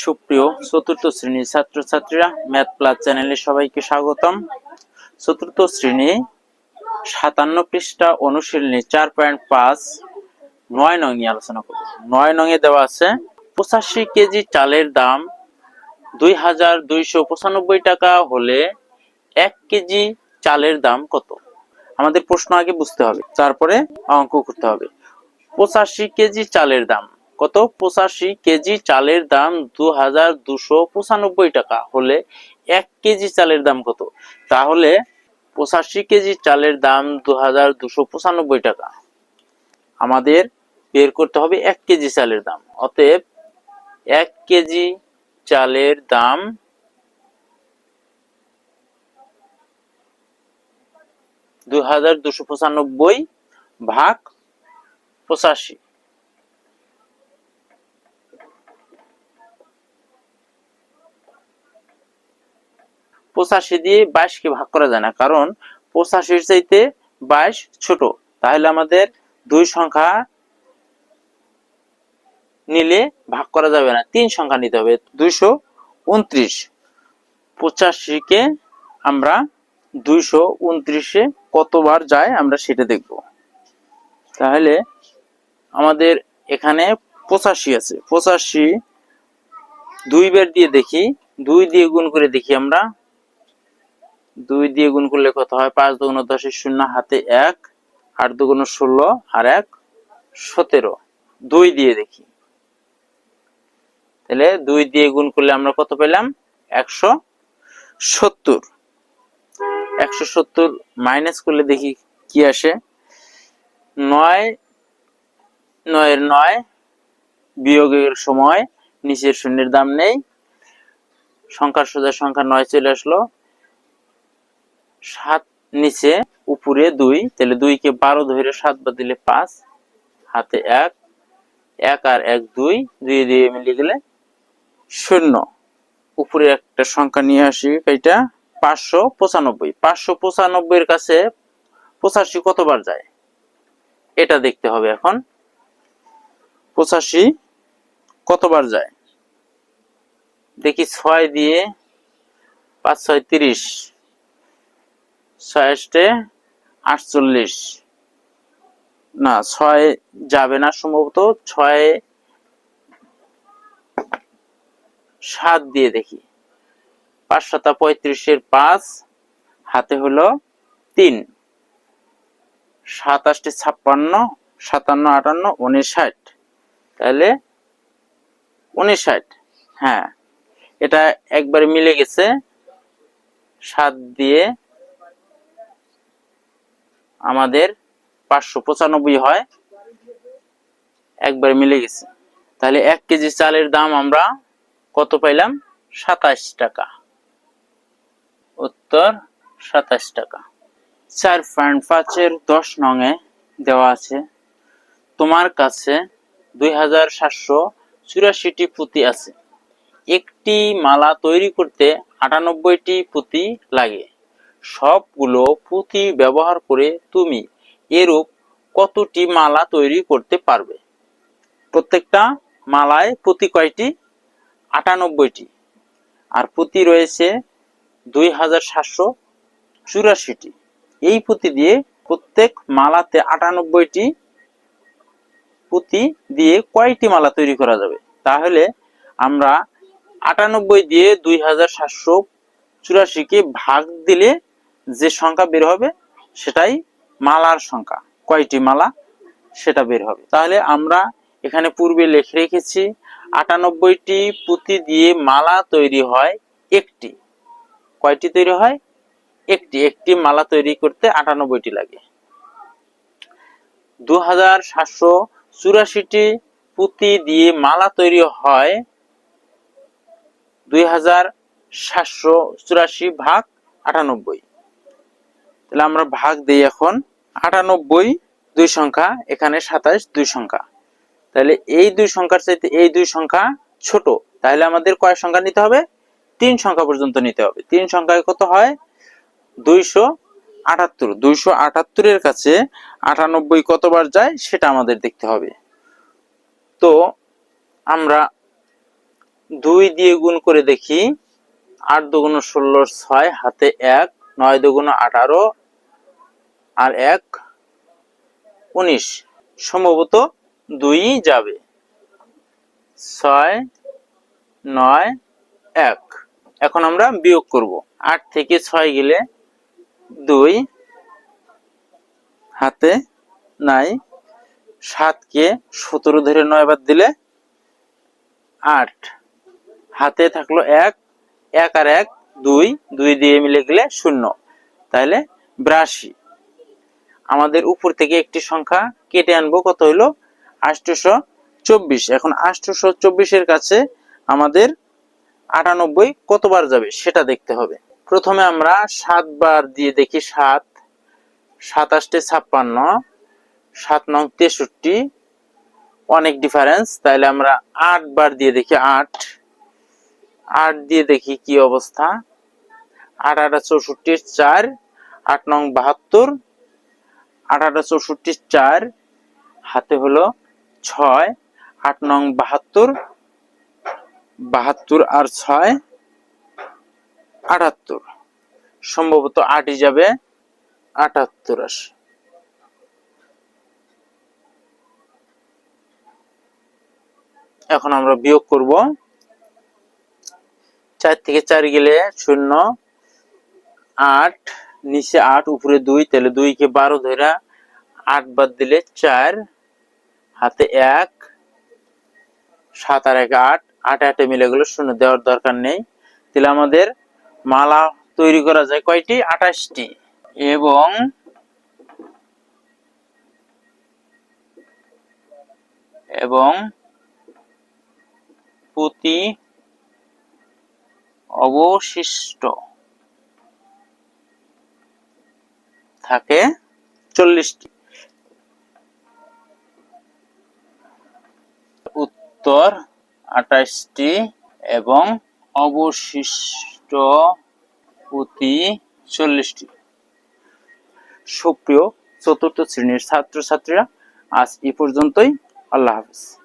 সুপ্রিয় চতুর্থ শ্রেণির ছাত্রছাত্রীরা, ম্যাথ প্লাস চ্যানেলে সবাইকে স্বাগতম। চতুর্থ শ্রেণি, সাতান্ন পৃষ্ঠা, অনুশীলনী চার পয়েন্ট পাঁচ, নয় নং নিয়ে আলোচনা করব। নয় নং এ দেওয়া আছে, পঁচাশি কেজি চালের দাম দুই হাজার দুইশো পঁচানব্বই টাকা হলে এক কেজি চালের দাম কত? আমাদের প্রশ্ন আগে বুঝতে হবে, তারপরে অঙ্ক করতে হবে। পঁচাশি কেজি চালের দাম কত? পঁচাশি কেজি চালের দাম দু হাজার দুশো পঁচানব্বই টাকা হলে এক কেজি চালের দাম কত? তাহলে পঁচাশি কেজি চালের দাম দু হাজার দুশো পঁচানব্বই টাকা। আমাদের বের করতে হবে এক কেজি চালের দাম। অতএব এক কেজি চালের দাম দুই হাজার দুশো পঁচানব্বই ভাগ পঁচাশি। পঁচাশি দিয়ে বাইশকে ভাগ করা যায় না। কারণ পঁচাশির চাইতে বাইশ ছোট। তাহলে আমাদের দুই সংখ্যা নিলে ভাগ করা যাবে না। তিন সংখ্যা নিতে হবে। দুইশো উনত্রিশ। পঁচাশিকে আমরা দুইশো উনত্রিশে কতবার যায় আমরা সেটা দেখব। তাহলে আমাদের এখানে পঁচাশি আছে। পঁচাশি দুই বার দিয়ে দেখি। দুই দিয়ে গুণ করে দেখি আমরা। দুই দিয়ে গুণ করলে কত হয়? পাঁচ দুগুণ দশের শূন্য, হাতে এক, আট দুগুণ ষোলো, আর এক, সতেরো। দুই দিয়ে দেখি। তাহলে দুই দিয়ে গুণ করলে আমরা কত পেলাম? একশো সত্তর। একশো সত্তর মাইনাস করলে দেখি কি আসে? নয়, নয়ের নয় বিয়োগের সময় নিচের শূন্যের দাম নেই। সংখ্যার সোজা সংখ্যা নয় চলে আসলো। সাত নিচে, উপরে দুই, তাহলে দুইকে বারো ধরে সাত বা দিলে পাঁচ, হাতে এক এক আর এক দুই দুই দিয়ে মিলে গেলে শূন্য। উপরে একটা সংখ্যা নিয়ে আসি, এটা পাঁচশো পঁচানব্বই। পাঁচশো পঁচানব্বই এর কাছে পঁচাশি কতবার যায়? এটা দেখতে হবে এখন। পঁচাশি কতবার যায়? দেখি ছয় দিয়ে পাঁচ, ছয়, তিরিশ। ছয় আটচল্লিশ। না, ছয় যাবে না সম্ভবত, ছয় সাত দিয়ে দেখি। পাঁচ শতা পঁয়ত্রিশের পাঁচ, হাতে হলো তিন। সাতাশটি ছাপ্পান্ন, সাতান্ন, আটান্ন উনষাট তাহলে উনষাট হ্যাঁ এটা একবার মিলে গেছে। সাত দিয়ে আমাদের পাঁচশো পঁচানব্বই হয়, একবার মিলে গেছে। তাহলে এক কেজি চালের দাম আমরা কত পাইলাম? সাতাশ টাকা। উত্তর, সাতাশ টাকা। চার পয়েন্ট পাঁচের দশ নঙে দেওয়া আছে। তোমার কাছে দুই হাজার সাতশো চুরাশিটি পুঁতি আছে। একটি মালা তৈরি করতে আটানব্বইটি পুঁতি লাগে। সবগুলো পুঁতি ব্যবহার করে তুমি এরূপ কতটি মালা তৈরি করতে পারবে? প্রত্যেকটা মালায় পুঁতি কয়টি? আটানব্বইটি। আর পুঁতি রয়েছে দুই হাজার সাতশো চুরাশিটি। এই পুঁতি দিয়ে প্রত্যেক মালাতে আটানব্বইটি পুঁতি দিয়ে কয়টি মালা তৈরি করা যাবে? তাহলে আমরা আটানব্বই দিয়ে দুই হাজার সাতশো চুরাশিকে ভাগ দিলে যে সংখ্যা বের হবে, সেটাই মালার সংখ্যা। কয়টি মালা? সেটা বের হবে। তাহলে আমরা এখানে পূর্বে লিখে রেখেছি, আটানব্বইটি পুঁতি দিয়ে মালা তৈরি হয় একটি। কয়টি তৈরি হয়? একটি। একটি মালা তৈরি করতে আটানব্বইটি লাগে। দু হাজার সাতশো চুরাশিটি পুঁতি দিয়ে মালা তৈরি হয় দুই হাজার সাতশো চুরাশি ভাগ আটানব্বই। তাহলে আমরা ভাগ দিই এখন আটানব্বই দুই সংখ্যা, এখানে সাতাশ দুই সংখ্যা। তাহলে এই দুই সংখ্যার চাইতে এই দুই সংখ্যা ছোট, তাহলে আমাদের কয় সংখ্যা নিতে হবে? তিন সংখ্যা পর্যন্ত নিতে হবে। তিন সংখ্যায় কত হয়? দুইশো আটাত্তর। দুইশো আটাত্তরের কাছে আটানব্বই কতবার যায় সেটা আমাদের দেখতে হবে। তো আমরা দুই দিয়ে গুণ করে দেখি, আট দুগুণ ষোলো ছয়, হাতে এক, নয় দুগুণ আঠারো আর এক উনিশ। সম্ভবত দুই যাবে। ছয়, নয়, এক। এখন আমরা বিয়োগ করব। আট থেকে ছয় গেলে দুই। হাতে নাই। সাতকে সতেরো ধরে নয় বাদ দিলে আট। হাতে থাকল এক। এক আর এক, দুই। দুই দিয়ে মিলে গেলে শূন্য। তাহলে বিরাশি। আমাদের উপর থেকে একটি সংখ্যা কেটে আনব। কত হইল? আষ্টশো চব্বিশ এখন আষ্টশো চব্বিশের কাছে আমাদের আটানব্বই কতবার যাবে সেটা দেখতে হবে। প্রথমে আমরা সাত বার দিয়ে দেখি সাত। সাতাশটি ছাপ্পান্ন। সাত নং তেষট্টি। অনেক ডিফারেন্স তাইলে আমরা আট বার দিয়ে দেখি আট। আট দিয়ে দেখি কি অবস্থা? আট আটা চৌষট্টির চার। আট নং বাহাত্তর। চৌষট্টির চার, হাতে হলো ছয়, আট নং বাহাত্তর বাহাত্তর আর ছয়, আটাত্তর। সম্ভবত আটই যাবে আটাত্তর আসে। এখন আমরা বিয়োগ করব। চার থেকে চার গেলে শূন্য, আট নিচে আট, উপরে দুই, তাহলে দুইকে বারো ধরা আট বাদ দিলে চার, হাতে এক, সাত আর এক আট আট আটে মিলে গেলে শূন্য, দেওয়ার দরকার নেই। তাহলে আমাদের মালা তৈরি করা যায় কয়টি? আঠাশটি। এবং এবং প্রতি অবশিষ্ট থাকে চল্লিশটি। উত্তর আঠাশটি এবং অবশিষ্ট প্রতি চল্লিশটি। সুপ্রিয় চতুর্থ শ্রেণির ছাত্রছাত্রীরা, আজ এ পর্যন্তই। আল্লাহ হাফিজ।